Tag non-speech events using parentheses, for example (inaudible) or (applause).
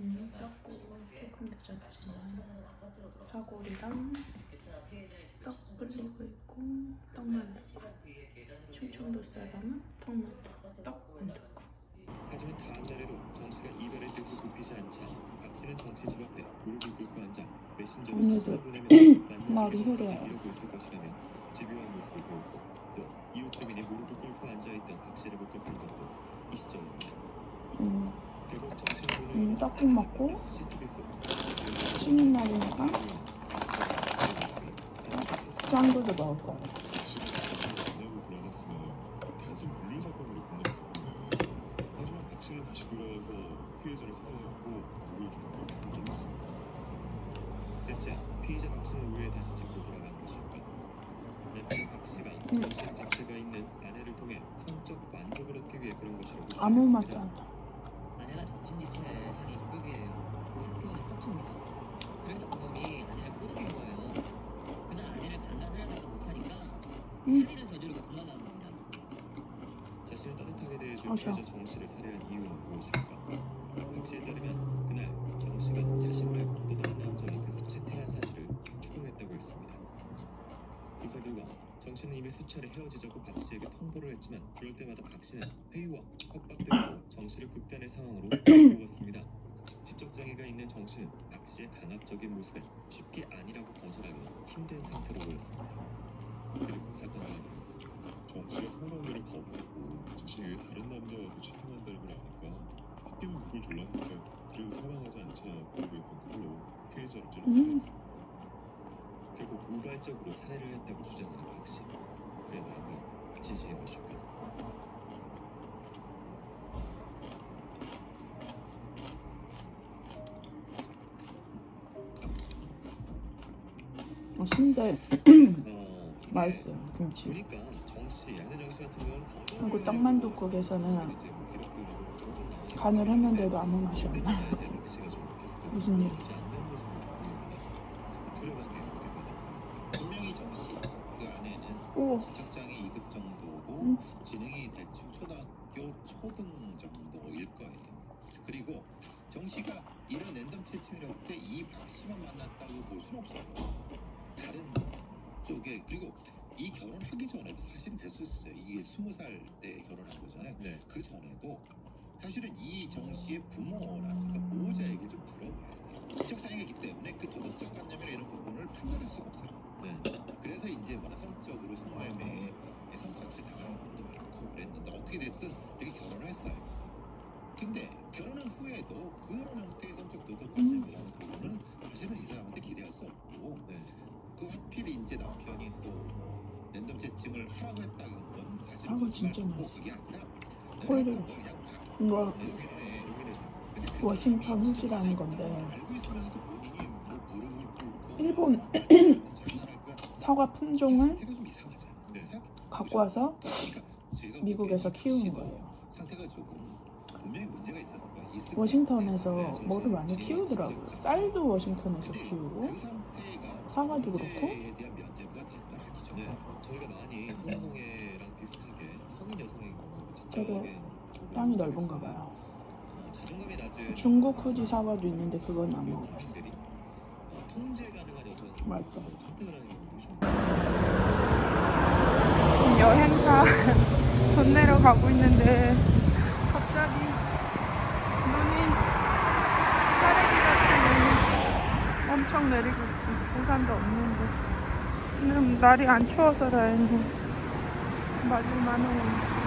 음, 떡국 조금 늦었지만 사골이랑 떡 불리고 있고 떡만두 충청도 사람은 떡만두 떡만두 하지만 다음 날에도 정 씨가 이별의 뜻을 굽히지 않자 박 씨는 정씨 집 앞에 무릎을 꿇고 앉아 메신저로 오늘도 사진을 보내며 만나기를 흐려요. 이루고 있을 것이라며 집요한 모습을 보였고 또 이웃 주민이 무릎을 꿇고 앉아있던 박 씨를 목격한 것도 이 시점입니다. 음, 결국 정 씨는 음, 떡국 먹고 쉬는 날이니까 짱구도 먹을 결정했습니다. 대체 피의자 박 씨는 왜 다시 집으로 돌아간 것일까? 남편 박 씨가 음. 정신 자체가 있는 아내를 통해 성적 만족을 얻기 위해 그런 것이라고 아무. 맛도 안 나. 아내가 정신지체 장애 2급이에요. 의사표현은 상처입니다. 그래서 그놈이 아내를 꼬드긴 거예요. 그날 아내를 달라들여다가 못하니까 음. 살인을 저지르고 도망간 겁니다. 자신을 따뜻하게 대해준 어셔. 피해자 정 씨를 살해한 이유는 무엇일까? 박 씨에 따르면 그날 정 씨가 자신 말고 또 다른 남자 앞에서 채팅한 사실을 추궁했다고 했습니다. 조사 결과 정 씨는 이미 수차례 헤어지자고 박 씨에게 통보를 했지만 그럴 때마다 박 씨는 회유와 협박 등으로 정 씨를 극단의 상황으로 몰아갔습니다. 지적 장애가 있는 정 씨는 박 씨의 강압적인 모습에 쉽게 아니라고 거절하기 힘든 상태로 보였습니다. 그리고 사건 당일 정 씨가 상담회를 거부했고 자신이 왜 다른 남자와도 채팅한다는 걸 아니까 학교는 목을 졸랐는데 그래도 사망하지 않자 거부했던 그걸로 피해자를 찔러 음. 살해했습니다. 결국 우발적으로 살해를 했다고 주장하는 박 씨. 그의 말이 진실인 어, 이게 맛있어요 김치 그리고 떡만둣국에서는 간을. 했는데도 아무 맛이 안 나. 씨가 무슨 일? 오 지적장애 2급 정도고 음. 지능이 대충 초등학교 초등 정도일 거예요. 그리고 정 씨가 이런 랜덤 채팅을 할때이 박씨만 만났다고 볼 수는 없어요. 다른 쪽에 그리고 이 결혼하기 전에도 사실은 됐었어요. 이게 스무 살 때 결혼한 거잖아요. 네. 그 전에도 사실은 이 정 씨의 부모나 그러니까 보호자 얘기 좀 들어봐야 돼요. 지적장애이기 때문에 그 도덕적 관념이나 이런 부분을 판단할 수가 없어요. 네. 그래서 이제 뭐라 성적으로 성매매에 성착취 당하는 경우도 많고 그랬는데 어떻게 됐든 이렇게 결혼을 했어요. 근데 결혼한 후에도 그런 형태의 성적 도덕 관념이라는 부분은 사실은 이 사람한테 기대할 수 없고 네. 그 하필 이제 남편이 또 랜덤 채팅을 하라고 했다는 건 사실 사과 진짜 거짓말이고 맛있어. 그게 아니라 근데 그 워싱턴 후지라는 건데 뭐 꿇고 일본 거야. 사과 품종을. 네. 갖고 와서 그러니까 미국에서 키우는 거예요. 워싱턴에서 뭐를 많이 키우더라고요. 쌀도 워싱턴에서 키우고 그 상태가 사과도 그렇고. 네. 저희가 많이 소아성애랑 비슷하게 성인 여성인 경우 진짜 되게 땅이 넓은가 봐요. 어, 자존감이 낮은 중국 후지 사과도 있는데 그건 안그 먹어봤어. 경우도 좀 여행사 (laughs) 돈 내러 가고 있는데 갑자기 눈이 짜레기 같은 눈이 엄청 내리고 있어. 우산도 없는데. 오늘 날이 안 추워서 다행히 맞을만은